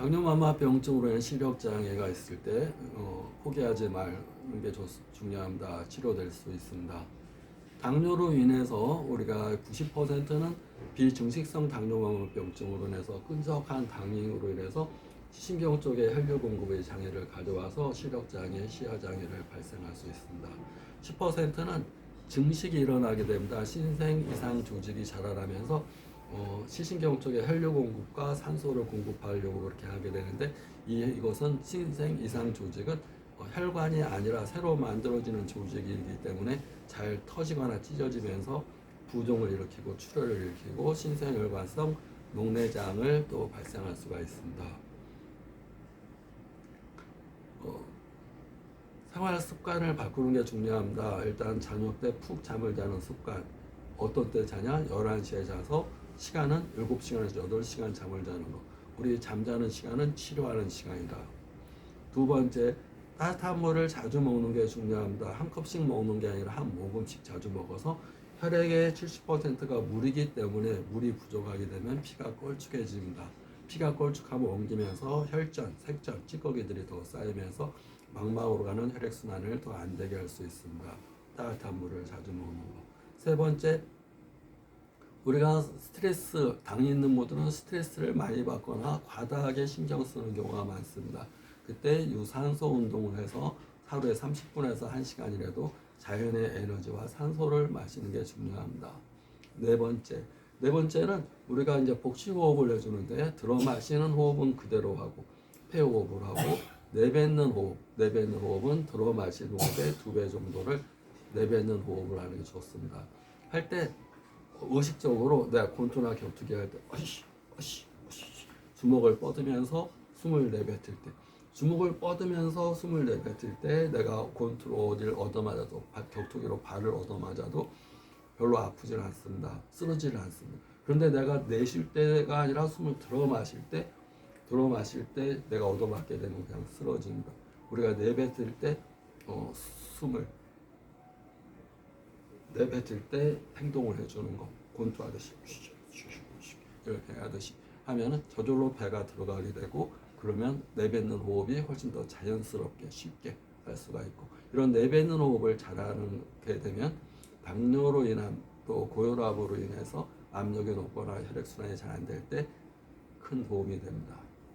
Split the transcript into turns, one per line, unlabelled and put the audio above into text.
당뇨마마 병증으로 인한 시력 장애가 있을 때 어, 포기하지 말는 게 좋, 중요합니다. 치료될 수 있습니다. 당뇨로 인해서 우리가 90%는 비증식성 당뇨마모병증으로 인해서 끈적한 당뇨로 인해서 신경 쪽에 혈류 공급의 장애를 가져와서 시력 장애, 시야 장애를 발생할 수 있습니다. 10%는 증식이 일어나게 됩니다. 신생 이상 조직이 자라나면서 어, 시신경 쪽에 혈류 공급과 산소를 공급하려고 그렇게 하게 되는데 이, 이것은 신생 이상 조직은 어, 혈관이 아니라 새로 만들어지는 조직이기 때문에 잘 터지거나 찢어지면서 부종을 일으키고 출혈을 일으키고 신생혈관성 녹내장을 또 발생할 수가 있습니다. 어, 생활 습관을 바꾸는 게 중요합니다. 일단 저녁 때 푹 잠을 자는 습관. 어떤 때 자냐? 11시에 자서 시간은 7시간에서 8시간 잠을 자는 거. 우리 잠자는 시간은 치료하는 시간이다. 두 번째, 따뜻한 물을 자주 먹는 게 중요합니다. 한 컵씩 먹는 게 아니라 한 모금씩 자주 먹어서 혈액의 70%가 물이기 때문에 물이 부족하게 되면 피가 껄쭉해집니다. 피가 껄쭉하면 옮기면서 혈전, 색전, 찌꺼기들이 더 쌓이면서 망막으로 가는 혈액순환을 더 안 되게 할 수 있습니다. 따뜻한 물을 자주 먹는 거. 세 번째, 우리가 스트레스, 당이 있는 분들은 스트레스를 많이 받거나 과다하게 신경 쓰는 경우가 많습니다. 그때 유산소 운동을 해서 하루에 30분에서 1시간이라도 자연의 에너지와 산소를 마시는 게 중요합니다. 네 번째. 네 번째는 우리가 이제 복식 호흡을 해주는데 들어 마시는 호흡은 그대로 하고 폐 호흡을 하고 내뱉는 호흡, 내뱉는 호흡은 들어 마시는 호흡의 두 배 정도를 내뱉는 호흡을 하는 게 좋습니다. 할때 의식적으로 내가 곤투나 격투기 할 때 어시 어시 어시 주먹을 뻗으면서 숨을 내뱉을 때 주먹을 뻗으면서 숨을 내뱉을 때 내가 곤투로 어디를 얻어맞아도 바- 격투기로 발을 얻어맞아도 별로 아프질 않습니다. 쓰러지질 않습니다. 그런데 내가 내쉴 때가 아니라 숨을 들어 마실 때 들어 마실 때 내가 얻어맞게 되면 그냥 쓰러집니다. 우리가 내뱉을 때 어, 숨을 내뱉을 때 행동을 해주는 거 곤투하듯이 이렇게 하듯이 하면은 저절로 배가 들어가게 되고 그러면 내뱉는 호흡이 훨씬 더 자연스럽게 쉽게 할 수가 있고 이런 내뱉는 호흡을 잘하게 되면 당뇨로 인한 또 고혈압으로 인해서 압력이 높거나 혈액순환이 잘 안 될 때 큰 도움이 됩니다.